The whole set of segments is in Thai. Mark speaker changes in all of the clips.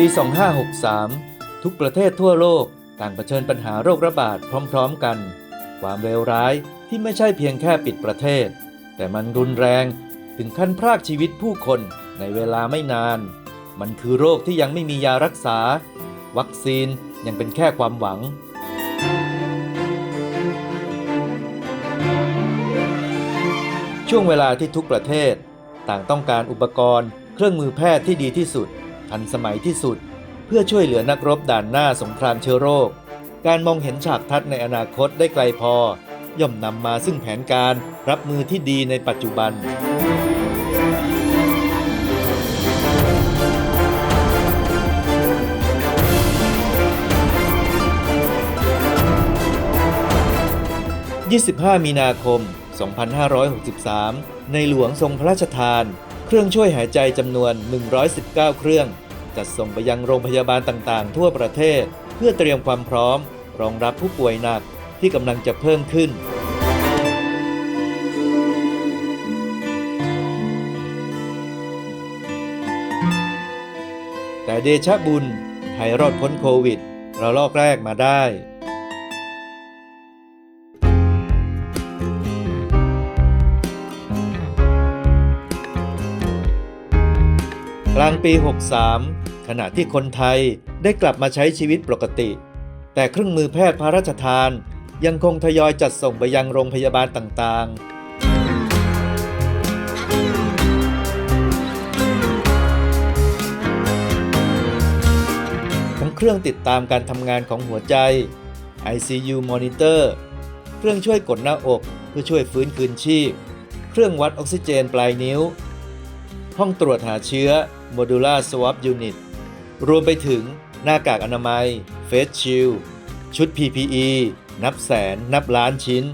Speaker 1: ปี 2563 ทุกประเทศทั่วโลกต่างเผชิญปัญหาโรคระบาดพร้อมๆกัน ความเลวร้ายที่ไม่ใช่เพียงแค่ปิดประเทศ แต่มันรุนแรงถึงขั้นพรากชีวิตผู้คนในเวลาไม่นาน มันคือโรคที่ยังไม่มียารักษา วัคซีนยังเป็นแค่ความหวัง ช่วงเวลาที่ทุกประเทศ ต่างต้องการอุปกรณ์ เครื่องมือแพทย์ที่ดีที่สุด ทันสมัยที่สุด เพื่อช่วยเหลือนักรบด่านหน้าสงครามเชื้อโรค การมองเห็นฉากทัดในอนาคตได้ไกลพอ ย่อมนำมาซึ่งแผนการรับมือที่ดีในปัจจุบัน25 มีนาคม 2563 ในหลวงทรงพระราชทาน เครื่องช่วยหายใจจำนวน 119 เครื่อง จัดส่งไปยังโรงพยาบาลต่างๆ ทั่วประเทศ เพื่อเตรียมความพร้อม รองรับผู้ป่วยหนักที่กำลังจะเพิ่มขึ้น แต่เดชะบุญไทยรอดพ้นโควิดเราลอกแรกมาได้ กลางปี 63 ขณะที่คนไทยได้กลับมาใช้ชีวิตปกติ แต่เครื่องมือแพทย์พระราชทาน ยังคงทยอยจัดส่งไปยังโรงพยาบาลต่างๆทั้งเครื่องติดตามการทำงานของหัวใจ ICU Monitor เครื่องช่วยกดหน้าอกเพื่อช่วยฟื้นคืนชีพ เครื่องวัดออกซิเจนปลายนิ้ว ห้องตรวจหาเชื้อ Modular Swab Unit รวมไปถึงหน้ากากอนามัย Face Shield ชุด PPE นับแสนนับล้านชิ้น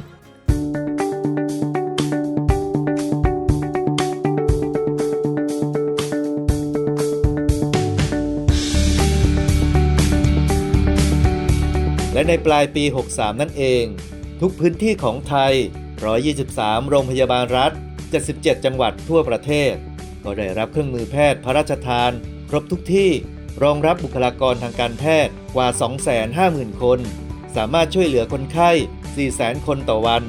Speaker 1: และในปลายปี 63 นั่นเอง ทุกพื้นที่ของไทย 123 โรงพยาบาลรัฐ 77 จังหวัดทั่วประเทศ ก็ได้รับเครื่องมือแพทย์พระราชทาน ครบทุกที่รองรับบุคลากรทางการแพทย์กว่า 250,000 คน สามารถช่วยเหลือคนไข้ 400,000 คนต่อวัน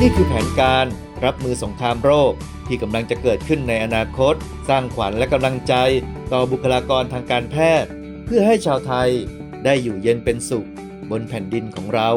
Speaker 1: นี่คือแผนการรับมือสงครามโรคที่กำลังจะเกิดขึ้นในอนาคต สร้างขวัญและกำลังใจต่อบุคลากรทางการแพทย์ เพื่อให้ชาวไทยได้อยู่เย็นเป็นสุขบนแผ่นดินของเรา